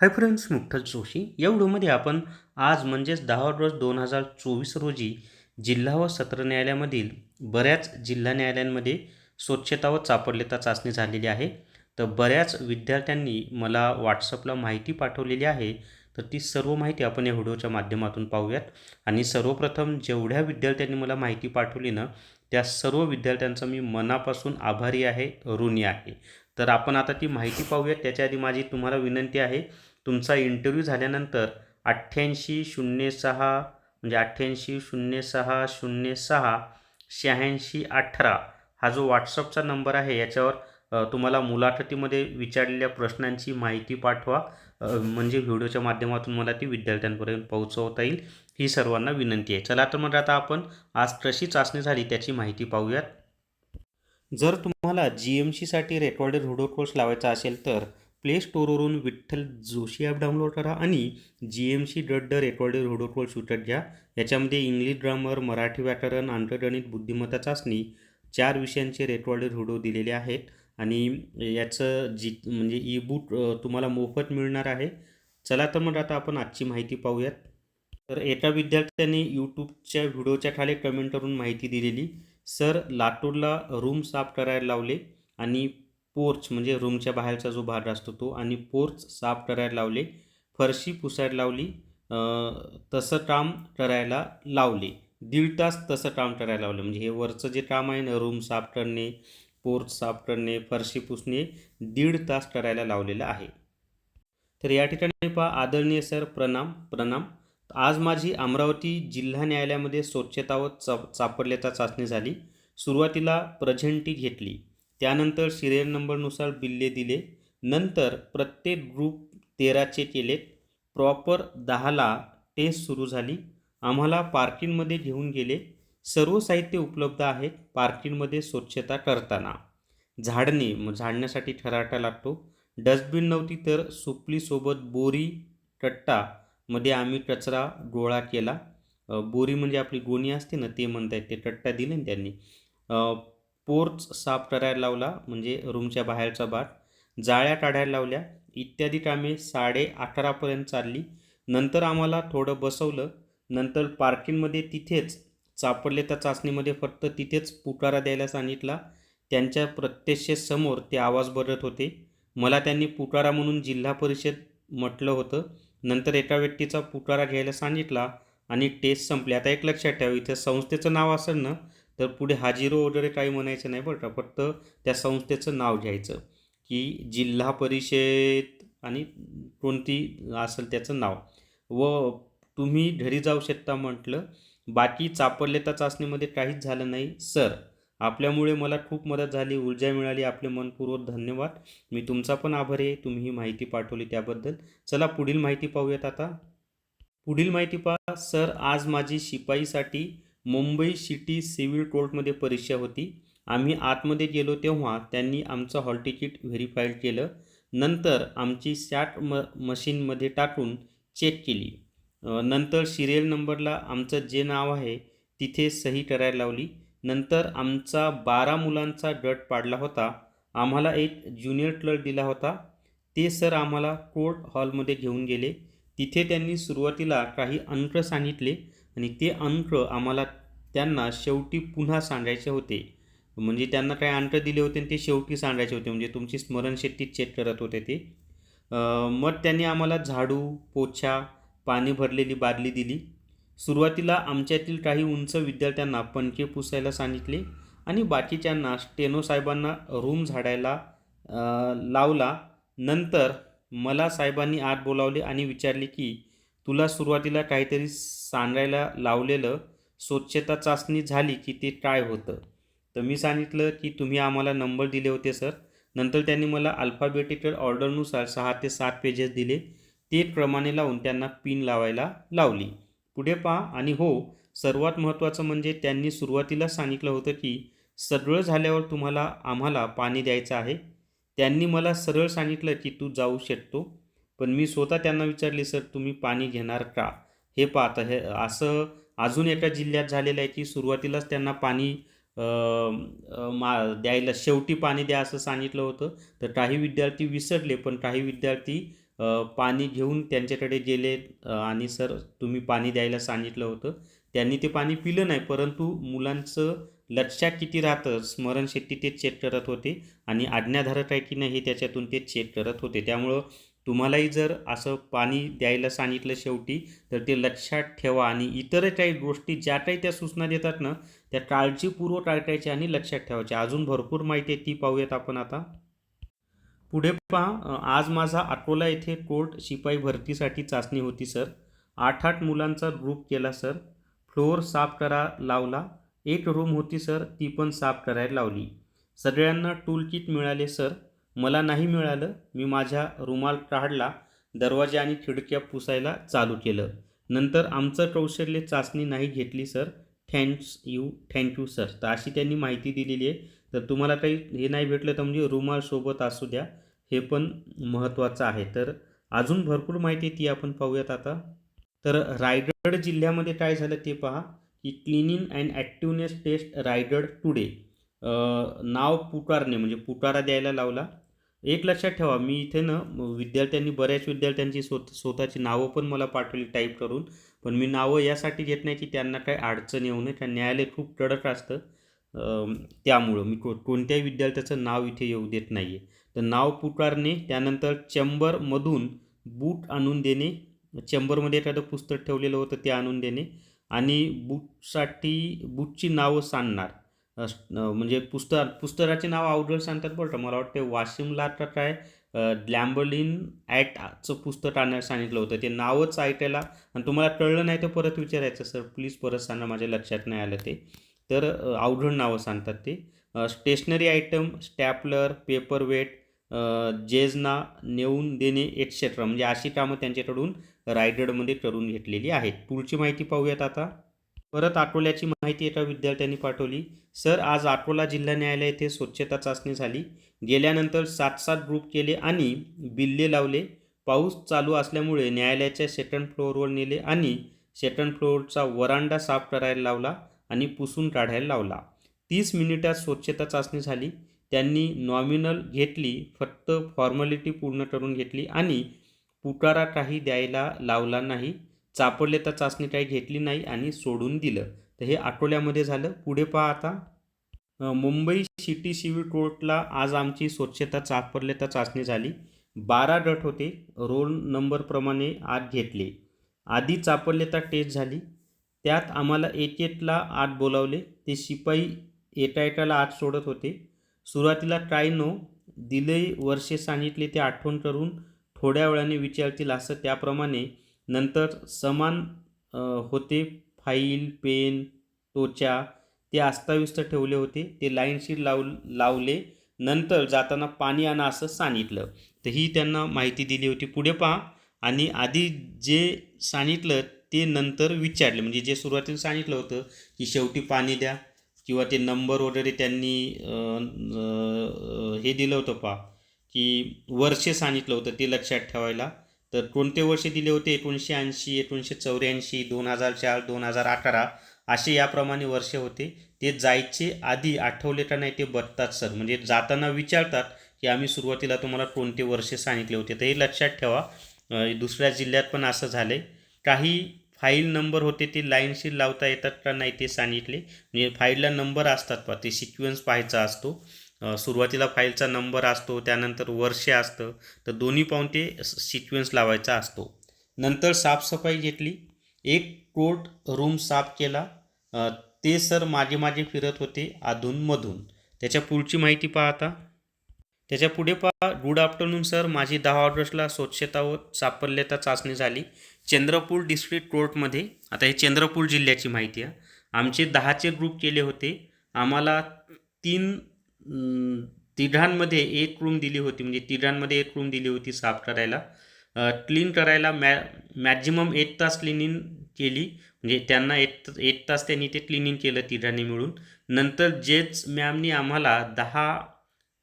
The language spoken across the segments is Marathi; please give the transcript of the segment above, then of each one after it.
Hi friends Mukta Joshi. या व्हिडिओमध्ये आपण आज म्हणजेच दहा ऑगस्ट दोन हजार चोवीस रोजी जिल्हा व सत्र न्यायालयामधील बऱ्याच जिल्हा न्यायालयांमध्ये स्वच्छता व चापडलेता चाचणी झालेली आहे. तर बऱ्याच विद्यार्थ्यांनी मला व्हॉट्सअपला माहिती पाठवलेली आहे. तर ती सर्व माहिती आपण या व्हिडिओच्या माध्यमातून पाहूयात. आणि सर्वप्रथम जेवढ्या विद्यार्थ्यांनी मला माहिती पाठवली ना त्या सर्व विद्यार्थ्यांचा मी मनापासून आभारी आहे ऋणी आहे. तर आपण आता ती माहिती पाहूयात. त्याच्या आधी माझी तुम्हाला विनंती आहे तुमचा इंटरव्ह्यू झाल्यानंतर अठ्ठ्याऐंशी शून्य सहा म्हणजे अठ्ठ्याऐंशी शून्य सहा शून्य सहा शहाऐंशी अठरा हा जो व्हॉट्सअपचा नंबर आहे याच्यावर तुम्हाला मुलाखतीमध्ये विचारलेल्या प्रश्नांची माहिती पाठवा. म्हणजे व्हिडिओच्या माध्यमातून मला ती विद्यार्थ्यांपर्यंत पोहोचवता येईल ही सर्वांना विनंती आहे. चला तर मग आता आपण आज कशी चाचणी झाली त्याची माहिती पाहूयात. जर तुम्हाला जी एम सीसाठी रेकॉर्डेड व्हिडिओ कोर्स लावायचा असेल तर प्ले स्टोअरवरून विठ्ठल जोशी ॲप डाउनलोड करा आणि G M C dot the recorded video course विकत घ्या. याच्यामध्ये इंग्लिश ग्रामर मराठी व्याकरण आंतरगणित बुद्धिमत्ता चाचणी चार विषयांचे रेकॉर्डेड व्हिडिओ दिलेले आहेत. आणि याचं जी म्हणजे ई बुक तुम्हाला मोफत मिळणार आहे. चला तर मग आता आपण आजची माहिती पाहूयात. तर एका विद्यार्थ्याने यूट्यूबच्या व्हिडिओच्या खाली कमेंट करून माहिती दिलेली. सर लातूरला रूम साफ करायला लावले आणि पोर्च म्हणजे रूमच्या बाहेरचा जो भाग असतो तो आणि पोर्च साफ करायला लावले फरशी पुसायला लावली तसं काम करायला लावले. दीड तास तसं काम करायला लावलं. म्हणजे हे वरचं जे काम आहे ना रूम साफ करणे पोर्च साफ करणे फरशी पुसणे दीड तास करायला लावलेलं आहे. तर या ठिकाणी पहा आदरणीय सर प्रणाम प्रणाम. आज माझी अमरावती जिल्हा न्यायालयामध्ये स्वच्छता व चा चापडल्याचा चाचणी झाली. सुरुवातीला प्रझेंटी घेतली. त्यानंतर सिरियल नंबरनुसार बिल्ले दिले. नंतर प्रत्येक ग्रुप तेराचे केलेत. प्रॉपर दहाला टेस्ट सुरू झाली. आम्हाला पार्किंगमध्ये घेऊन गेले. सर्व साहित्य उपलब्ध आहेत पार्किंगमध्ये स्वच्छता करताना. झाडणे झाडण्यासाठी ठराटा लागतो. डस्टबिन नव्हती तर सुपलीसोबत बोरी कट्टा मध्ये आम्ही कचरा गोळा केला. बोरी म्हणजे आपली गोणी असते ना ते म्हणतायत ते टट्ट्या दिले ना त्यांनी. पोर्च साफ करायला लावला म्हणजे रूमच्या बाहेरचा भाग. जाळ्या काढायला लावल्या. इत्यादी कामे साडे अकरापर्यंत चालली. नंतर आम्हाला थोडं बसवलं. नंतर पार्किंगमध्ये तिथेच चापडले त्या चाचणीमध्ये फक्त तिथेच पुकारा द्यायला सांगितला. त्यांच्या प्रत्यक्षेसमोर ते आवाज बदलत होते. मला त्यांनी पुकारा म्हणून जिल्हा परिषद म्हटलं होतं. नंतर एका व्यक्तीचा पुकारा घ्यायला सांगितला आणि टेस्ट संपली. आता एक लक्षात ठेवा इथं संस्थेचं नाव असेल ना तर पुढे हाजिरो वगैरे काही म्हणायचं नाही बरं का फक्त त्या संस्थेचं नाव घ्यायचं की जिल्हा परिषद आणि कोणती असेल त्याचं नाव. व तुम्ही घरी जाऊ शकता म्हटलं बाकी चापडलेता चाचणीमध्ये काहीच झालं नाही सर. आपल्यामुळे मला खूप मदत झाली ऊर्जा मिळाली आपले मनपूर्वक धन्यवाद. मी तुमचा पण आभार आहे. तुम्ही ही माहिती पाठवली त्याबद्दल. चला पुढील माहिती पाहूयात आता. पुढील माहिती पहा. सर आज माझी शिपाईसाठी मुंबई सिटी सिव्हिल कोर्टमध्ये परीक्षा होती. आम्ही आतमध्ये गेलो तेव्हा त्यांनी आमचं हॉल तिकीट व्हेरीफाईड केलं. नंतर आमची सॅट म मशीनमध्ये टाकून चेक केली. नंतर सिरियल नंबरला आमचं जे नाव आहे तिथे सही करायला लावली. नंतर आमचा बारा मुलांचा गट पाडला होता. आम्हाला एक ज्युनियर क्लर्क दिला होता. ते सर आम्हाला कोर्ट हॉलमध्ये घेऊन गेले. तिथे त्यांनी सुरुवातीला काही अंक सांगितले आणि ते अंक आम्हाला त्यांना शेवटी पुन्हा सांगायचे होते. म्हणजे त्यांना काही अंक दिले होते आणि ते शेवटी सांगायचे होते. म्हणजे तुमची स्मरणशक्ती चेक करत होते ते. मग त्यांनी आम्हाला झाडू पोछा पाणी भरलेली बादली दिली. सुरुवातीला आमच्यातील काही उंच विद्यार्थ्यांना पणके पुसायला सांगितले आणि बाकीच्यांना स्टेनो साहेबांना रूम झाडायला लावला. नंतर मला साहेबांनी आत बोलावले आणि विचारले की तुला सुरुवातीला काहीतरी सांगायला लावलेलं स्वच्छता चाचणी झाली की ते काय होतं? तर मी सांगितलं की तुम्ही आम्हाला नंबर दिले होते सर. नंतर त्यांनी मला अल्फाबेटिकल ऑर्डरनुसार सहा ते सात पेजेस दिले. ते क्रमाने लावून त्यांना पिन लावायला लावली. पुढे पहा. आणि हो सर्वात महत्त्वाचं म्हणजे त्यांनी सुरुवातीला सांगितलं होतं की सगळं झाल्यावर तुम्हाला आम्हाला पाणी द्यायचं आहे. त्यांनी मला सरळ सांगितलं की तू जाऊ शकतो पण मी स्वतः त्यांना विचारले सर तुम्ही पाणी घेणार का? हे पाहता हे असं अजून एका जिल्ह्यात झालेलं आहे की सुरुवातीलाच त्यांना पाणी मा द्यायला शेवटी पाणी द्या असं सांगितलं होतं. तर काही विद्यार्थी विसरले पण काही विद्यार्थी पाणी घेऊन त्यांच्याकडे गेले आणि सर तुम्ही पाणी द्यायला सांगितलं होतं. त्यांनी ते पाणी पिलं नाही परंतु मुलांचं लक्षात किती राहतं स्मरणशक्ती ते चेक करत होते आणि आज्ञाधारक आहे की नाही हे त्याच्यातून ते चेक करत होते. त्यामुळं तुम्हालाही जर असं पाणी द्यायला सांगितलं शेवटी तर ते लक्षात ठेवा. आणि इतर काही गोष्टी ज्या काही त्या सूचना देतात ना त्या काळजीपूर्वक ऐकायच्या आणि लक्षात ठेवायच्या. अजून भरपूर माहिती आहे ती पाहूयात आपण आता. पुढे पहा आज माझा अकोला येथे कोर्ट शिपाई भरतीसाठी चाचणी होती सर. आठ आठ मुलांचा ग्रुप केला सर. फ्लोअर साफ करा लावला. एक रूम होती सर. ती पण साफ करायला लावली. सगळ्यांना टूल किट मिळाले सर. मला नाही मिळालं. मी माझ्या रुमाल काढला दरवाजा आणि खिडक्या पुसायला चालू केलं. नंतर आमचं कौशल्य चाचणी नाही घेतली sir. Thanks you thank you sir. तर अशी त्यांनी माहिती दिलेली आहे. तर तुम्हाला काही हे नाही भेटलं तर म्हणजे रुमाल सोबत असू द्या हे पण महत्त्वाचं आहे. तर अजून भरपूर माहिती आहे ती आपण पाहूयात आता. तर रायगड जिल्ह्यामध्ये काय झालं ते पहा की cleaning and activeness test Raigad today. नाव पुकारणे म्हणजे पुकारा द्यायला लावला. एक लक्षात ठेवा मी इथे ना विद्यार्थ्यांनी बऱ्याच विद्यार्थ्यांची स्वत स्वतःची नावं पण मला पाठवली टाईप करून. पण मी नावं यासाठी घेत नाही की त्यांना काही अडचण येऊ नये. कारण न्यायालय खूप कडक असतं. त्यामुळं. मी को कोणत्याही विद्यार्थ्याचं नाव इथे येऊ देत नाही आहे तर नाव पुकारणे त्यानंतर चेंबरमधून बूट आणून देणे चेंबरमध्ये एखादं पुस्तक ठेवलेलं होतं ते आणून देणे आणि बूटसाठी बूटची नावं सांगणार म्हणजे पुस्तक पुस्तकाचे नाव अवघड सांगतात बरं मला वाटतं वाशिमला तर काय लॅम्बलिन ॲटचं पुस्तक आणायला सांगितलं होतं. ते नावच ऐकायला आणि तुम्हाला कळलं नाही तर परत विचारायचं सर प्लीज परत सांगा माझ्या लक्षात नाही आलं ते. तर अवघड नावं सांगतात ते. स्टेशनरी आयटम स्टॅपलर पेपरवेट जेजना नेऊन देणे एक्सेट्रा म्हणजे अशी कामं त्यांच्याकडून रायगडमध्ये करून घेतलेली आहेत. पुढची माहिती पाहूयात आता. परत अकोल्याची माहिती एका विद्यार्थ्यांनी पाठवली. सर आज अकोला जिल्हा न्यायालय येथे स्वच्छता चाचणी झाली. गेल्यानंतर सात सात ग्रुप केले आणि बिल्ले लावले. पाऊस चालू असल्यामुळे न्यायालयाच्या सेकंड फ्लोअरवर नेले आणि सेकंड फ्लोअरचा वरांडा साफ करायला लावला. आणि पुसून काढायला लावला. तीस मिनिटात स्वच्छता चाचणी झाली. त्यांनी नॉमिनल घेतली फक्त फॉर्मॅलिटी पूर्ण करून घेतली आणि पुकारा काही द्यायला लावला नाही. चापडले तर चाचणी काही घेतली नाही आणि सोडून दिलं. तर हे अकोल्यामध्ये झालं. पुढे पहा आता. मुंबई सिटी सिव्हिल कोर्टला आज आमची स्वच्छता चापरलेता चाचणी झाली. बारा गट होते. रोल नंबरप्रमाणे आत घेतले. आधी चापडले तर टेस्ट झाली. त्यात आम्हाला एक एकला आत बोलावले. ते शिपाई एका एकाला आत सोडत होते. सुरुवातीला काय नो दिले वर्षे सांगितले ते आठवण करून थोड्या वेळाने विचारतील असं त्याप्रमाणे. नंतर समान होते. फाईल पेन टोचा ते अस्ताव्यस्त ठेवले होते. ते लाईनशीर लाव लावले. नंतर जाताना पाणी आणा असं सांगितलं. तर ही त्यांना माहिती दिली होती. पुढे पहा. आणि आधी जे सांगितलं ते नंतर विचारले. म्हणजे जे सुरुवातीला सांगितलं होतं की शेवटी पाणी द्या किंवा ते नंबर वगैरे त्यांनी हे दिलं होतं पहा की वर्षे सांगितलं होतं ते लक्षात ठेवायला. तर कोणते वर्ष दिले होते? एकोणीसशे ऐंशी एकोणीसशे चौऱ्याऐंशी दोन हजार चार दोन हजार अठरा असे याप्रमाणे वर्ष होते. ते जायचे आधी आठवले का नाही ते बघतात सर. म्हणजे जाताना विचारतात की आम्ही सुरुवातीला तुम्हाला कोणते वर्ष सांगितले होते. तर हे लक्षात ठेवा. दुसऱ्या जिल्ह्यात पण असं झालं आहे काही फाईल नंबर होते ते लाईनशीर लावता येतात का नाही ते सांगितले. म्हणजे फाईलला नंबर असतात पहा ते सिक्वेन्स पाहायचा असतो. सुरुवातीला फाईलचा नंबर असतो त्यानंतर वर्ष असतं तर दोन्ही पाहून ते सिक्वेन्स लावायचा असतो. नंतर साफसफाई घेतली. एक कोर्ट रूम साफ केला. ते सर मागे मागे फिरत होते अधूनमधून त्याच्या पुढची माहिती पाहता त्याच्या पुढे पहा गुड आफ्टरनून सर माझी दहा ऑगस्टला स्वच्छता व सापल्यता चाचणी झाली. चंद्रपूर डिस्ट्रिक्ट कोर्टमध्ये आता हे चंद्रपूर जिल्ह्याची माहिती आहे आमचे दहाचे ग्रुप केले होते. आम्हाला तीन तिघांमध्ये एक रूम दिली होती म्हणजे तिघांमध्ये एक रूम दिली होती साफ करायला. क्लीन करायला मॅ मॅक्झिमम एक तास क्लिनिंग केली म्हणजे त्यांना एक एक तास त्यांनी ते क्लिनिंग केलं तिघांनी मिळून. नंतर जेच मॅमनी आम्हाला दहा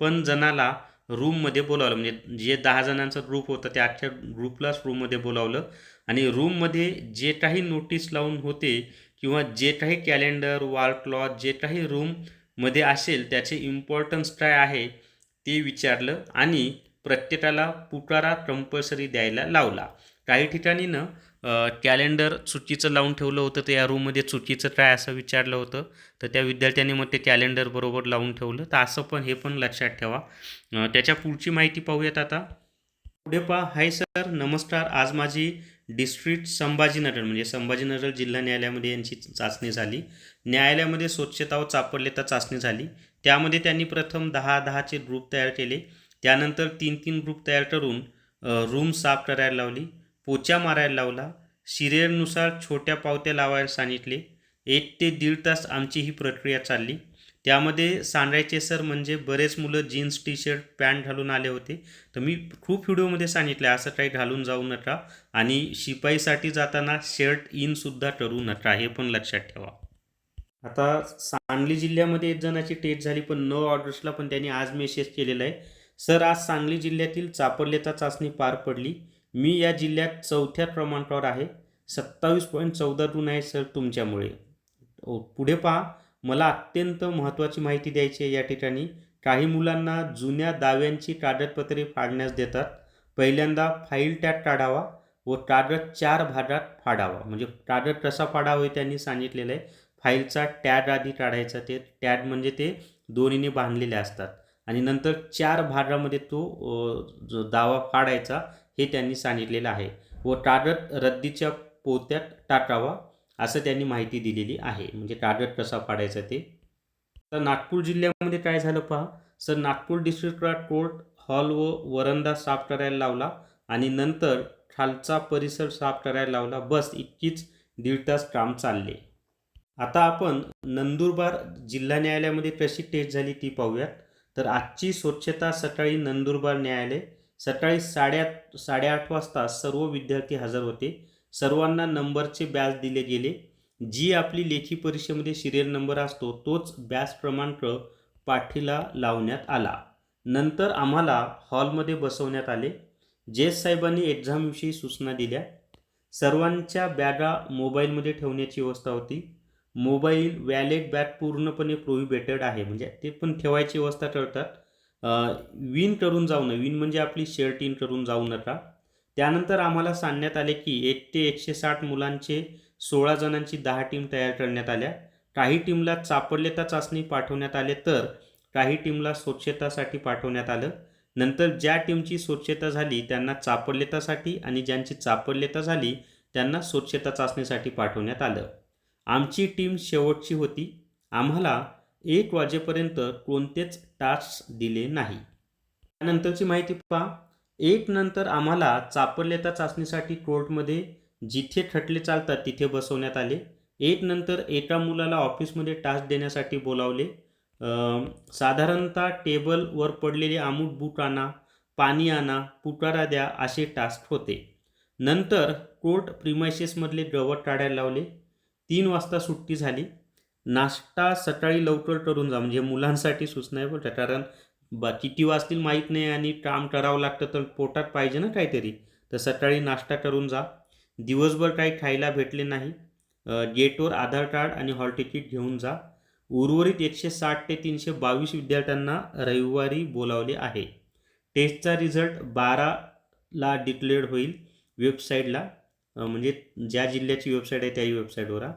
पण जणाला रूममध्ये बोलावलं म्हणजे जे दहा जणांचा ग्रुप होता त्या अख्ख्या ग्रुपलाच रूममध्ये बोलावलं. आणि रूममध्ये जे काही नोटीस लावून होते किंवा जे काही कॅलेंडर वॉल क्लॉथ जे काही रूममध्ये असेल त्याचे इम्पॉर्टन्स काय आहे ते विचारलं आणि प्रत्येकाला पुकारा कंपल्सरी द्यायला लावला. काही ठिकाणी ना कॅलेंडर चुकीचं लावून ठेवलं होतं तर या रूममध्ये चुकीचं काय असं विचारलं होतं तर त्या विद्यार्थ्यांनी मग ते कॅलेंडर बरोबर लावून ठेवलं. तर असं पण हे पण लक्षात ठेवा. त्याच्या पुढची माहिती पाहूयात आता. पुढे पहा. हाय सर नमस्कार. आज माझी डिस्ट्रिक्ट संभाजीनगर म्हणजे संभाजीनगर जिल्हा न्यायालयामध्ये यांची चाचणी झाली. न्यायालयामध्ये स्वच्छता व चापडलेता चाचणी झाली. त्यामध्ये त्यांनी प्रथम दहा दहाचे ग्रुप तयार केले. त्यानंतर तीन तीन ग्रुप तयार करून रूम साफ करायला लावली पोचा मारायला लावला सिरियलनुसार छोट्या पावत्या लावायला सांगितले. एक ते दीड तास आमची ही प्रक्रिया चालली. त्यामध्ये सांगायचे सर म्हणजे बरेच मुलं जीन्स टी शर्ट पॅन्ट घालून आले होते. तर मी खूप व्हिडिओमध्ये सांगितलं असं काही घालून जाऊ नका. आणि शिपाईसाठी जाताना शर्ट इनसुद्धा करू नका हे पण लक्षात ठेवा. आता सांगली जिल्ह्यामध्ये एक जणाची टेस्ट झाली पण नऊ ऑर्डर्सला पण त्यांनी आज मेसेज केलेला आहे. सर आज सांगली जिल्ह्यातील चापडलेता चाचणी पार पडली. मी या जिल्ह्यात चौथ्या क्रमांकावर आहे. सत्तावीस पॉईंट चौदा गुण आहे सर तुमच्यामुळे. ओ, पुढे पहा. मला अत्यंत महत्त्वाची माहिती द्यायची आहे या ठिकाणी. काही मुलांना जुन्या दाव्यांची कागदपत्रे फाडण्यास देतात. पहिल्यांदा फाईल टॅग काढावा व कागद चार भागात फाडावा. म्हणजे कागद कसा फाडावा हे त्यांनी सांगितलेलं आहे. फाईलचा टॅग आधी काढायचा ते. टॅग म्हणजे ते दोन्हीने बांधलेले असतात. आणि नंतर चार भागामध्ये तो जो दावा फाडायचा हे त्यांनी सांगितलेलं आहे. व कागद रद्दीच्या पोत्यात टाकावा. असं त्यांनी माहिती दिलेली आहे. म्हणजे कागद कसा पाडायचा ते. तर नागपूर जिल्ह्यामध्ये काय झालं पहा. सर नागपूर डिस्ट्रिक्टला कोर्ट हॉल व वरंदा साफ करायला लावला आणि नंतर खालचा परिसर साफ करायला लावला. बस इतकीच दीड तास काम चालले. आता आपण नंदुरबार जिल्हा न्यायालयामध्ये कशी टेस्ट झाली ती पाहूयात. तर आजची स्वच्छता सकाळी नंदुरबार न्यायालय सकाळी साडेआठ साडेआठ वाजता सर्व विद्यार्थी हजर होते. सर्वांना नंबरचे बॅच दिले गेले. जी आपली लेखी परीक्षेमध्ये सिरियल नंबर असतो तोच बॅच क्रमांक पाठीला लावण्यात आला. नंतर आम्हाला हॉलमध्ये बसवण्यात आले. जेस साहेबांनी एक्झामविषयी सूचना दिल्या. सर्वांच्या बॅगा मोबाईलमध्ये ठेवण्याची व्यवस्था होती. मोबाईल वॅलेट बॅग पूर्णपणे प्रोहिबेटेड आहे. म्हणजे ते पण ठेवायची व्यवस्था करतात विन करून जाऊ नये. विन म्हणजे आपली शर्ट इन करून जाऊ नका. त्यानंतर आम्हाला सांगण्यात आले की एक ते एकशे साठ मुलांचे सोळा जणांची दहा टीम तयार करण्यात आल्या. काही टीमला चापडलेता चाचणी पाठवण्यात आले तर काही टीमला स्वच्छतासाठी पाठवण्यात आलं. नंतर ज्या टीमची स्वच्छता झाली त्यांना चापडलेतासाठी आणि ज्यांची चापडलेता झाली त्यांना स्वच्छता चाचणीसाठी पाठवण्यात आलं. आमची टीम शेवटची होती. आम्हाला एक वाजेपर्यंत कोणतेच टास्क दिले नाही. त्यानंतरची माहिती पहा. एक नंतर आम्हाला चापल्यता चाचणीसाठी कोर्टमध्ये जिथे खटले चालतात तिथे बसवण्यात आले. एक नंतर एका मुलाला ऑफिसमध्ये टास्क देण्यासाठी बोलावले. साधारणतः टेबलवर पडलेले आमूट बूट आणा पाणी आणा पुकारा द्या असे टास्क होते. नंतर कोर्ट प्रिमायसेसमधले गवत काढायला लावले. तीन वाजता सुट्टी झाली. नाश्ता सकाळी लवकर करून जा म्हणजे मुलांसाठी सुचना आहे बरं कारण बा किती वाजतील माहीत नाही आणि काम करावं लागतं तर पोटात पाहिजे ना काहीतरी. तर सकाळी नाश्ता करून जा. दिवसभर काही खायला भेटले नाही. गेटवर आधार कार्ड आणि हॉल तिकीट घेऊन जा. उर्वरित एकशे साठ ते तीनशे बावीस विद्यार्थ्यांना रविवारी बोलावले आहे. टेस्टचा रिझल्ट बाराला डिक्लेअर्ड होईल वेबसाईटला. म्हणजे ज्या जिल्ह्याची वेबसाईट आहे त्याही वेबसाईटवर हा.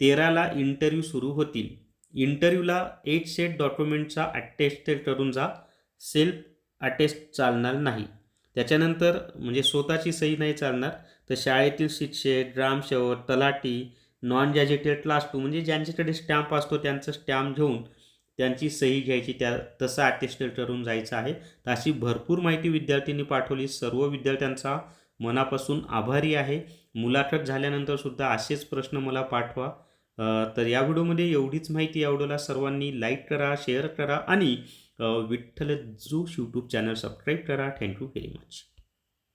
तेराला इंटरव्ह्यू सुरू होतील. इंटरव्ह्यूला एट सेट डॉक्युमेंटचा अटेस्टेड करून जा. सेल्फ अटेस्ट चालणार नाही. त्याच्यानंतर म्हणजे स्वतःची सही नाही चालणार. तर शाळेतील शिक्षक ग्रामसेवक तलाटी नॉन गॅजेटेड क्लास टू म्हणजे ज्यांच्याकडे स्टॅम्प असतो त्यांचं स्टॅम्प घेऊन त्यांची सही घ्यायची. त्या तसं अटेस्टेड करून जायचं आहे. तर अशी भरपूर माहिती विद्यार्थ्यांनी पाठवली. सर्व विद्यार्थ्यांचा मनापासून आभारी आहे. मुलाखत झाल्यानंतर सुद्धा असेच प्रश्न मला पाठवा. तर या व्हिडिओमध्ये एवढीच माहिती या व्हिडिओला सर्वांनी लाईक करा शेअर करा आणि Vitthal Josh YouTube channel subscribe करा. Thank you very much